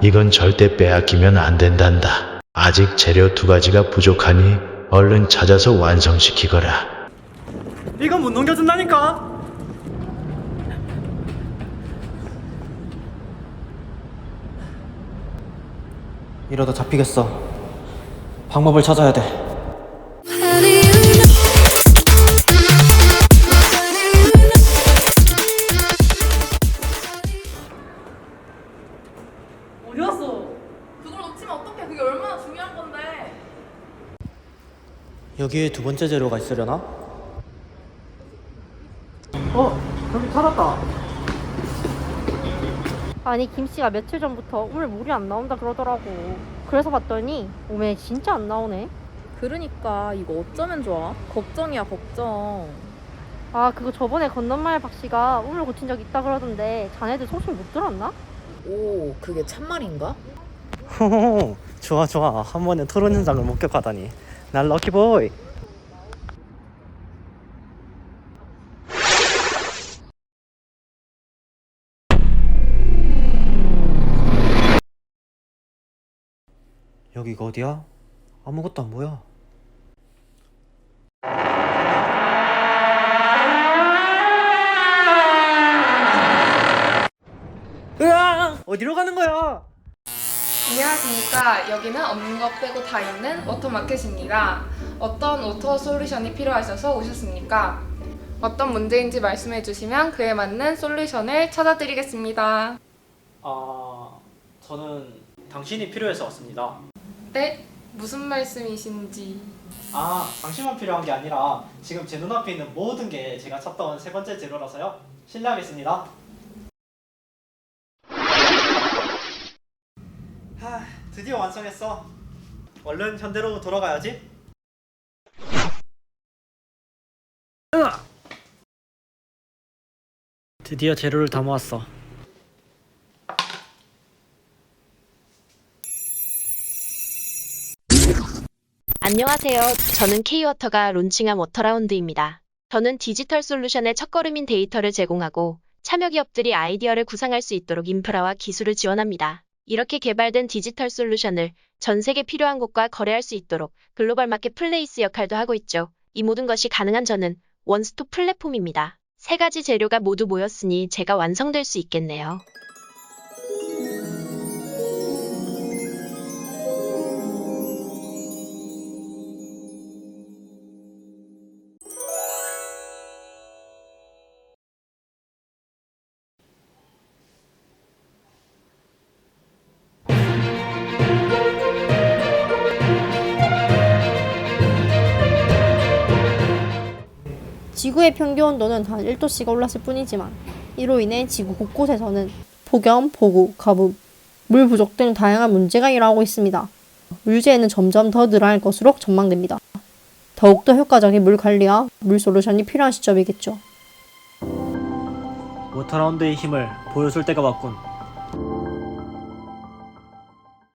이건 절대 빼앗기면 안 된단다. 아직 재료 두 가지가 부족하니 얼른 찾아서 완성시키거라. 이거 못 넘겨준다니까. 이러다 잡히겠어. 방법을 찾아야 돼. 여기에 두 번째 재료가 있으려나? 어, 여기 찾았다. 아니 김씨가 며칠 전부터 오늘 물이 안 나온다 그러더라고 그래서 봤더니 오메 진짜 안 나오네 그러니까 이거 어쩌면 좋아? 걱정이야 걱정. 아 그거 저번에 건넌마을 박씨가 우물 고친 적 있다 그러던데 자네들 소식 못 들었나? 오, 그게 참말인가? 호호호, 좋아 좋아. 한 번에 토론 현장을 목격하다니. 난 럭키보이. 여기가 어디야? 아무것도 안 보여. 으아! 어디로 가는 거야? 안녕하십니까. 여기는 없는 것 빼고 다 있는 워터마켓입니다. 어떤 워터 솔루션이 필요하셔서 오셨습니까? 어떤 문제인지 말씀해 주시면 그에 맞는 솔루션을 찾아드리겠습니다. 아, 저는 당신이 필요해서 왔습니다. 네? 무슨 말씀이신지. 아, 당신만 필요한 게 아니라 지금 제 눈앞에 있는 모든 게 제가 찾던 세 번째 재료라서요. 실례하겠습니다. 드디어 완성했어. 얼른 현대로 돌아가야지. 드디어 재료를 다 모았어. 안녕하세요. 저는 K워터가 론칭한 워터라운드입니다. 저는 디지털 솔루션의 첫걸음인 데이터를 제공하고 참여 기업들이 아이디어를 구상할 수 있도록 인프라와 기술을 지원합니다. 이렇게 개발된 디지털 솔루션을 전 세계 필요한 곳과 거래할 수 있도록 글로벌 마켓 플레이스 역할도 하고 있죠. 이 모든 것이 가능한 저는 원스톱 플랫폼입니다. 세 가지 재료가 모두 모였으니 제가 완성될 수 있겠네요. 지구의 평균 온도는 한 1도씨가 올랐을 뿐이지만 이로 인해 지구 곳곳에서는 폭염, 폭우, 가뭄, 물 부족 등 다양한 문제가 일어나고 있습니다. 물재해는 점점 더 늘어날 것으로 전망됩니다. 더욱더 효과적인 물 관리와 물 솔루션이 필요한 시점이겠죠. 워터라운드의 힘을 보여줄 때가 왔군.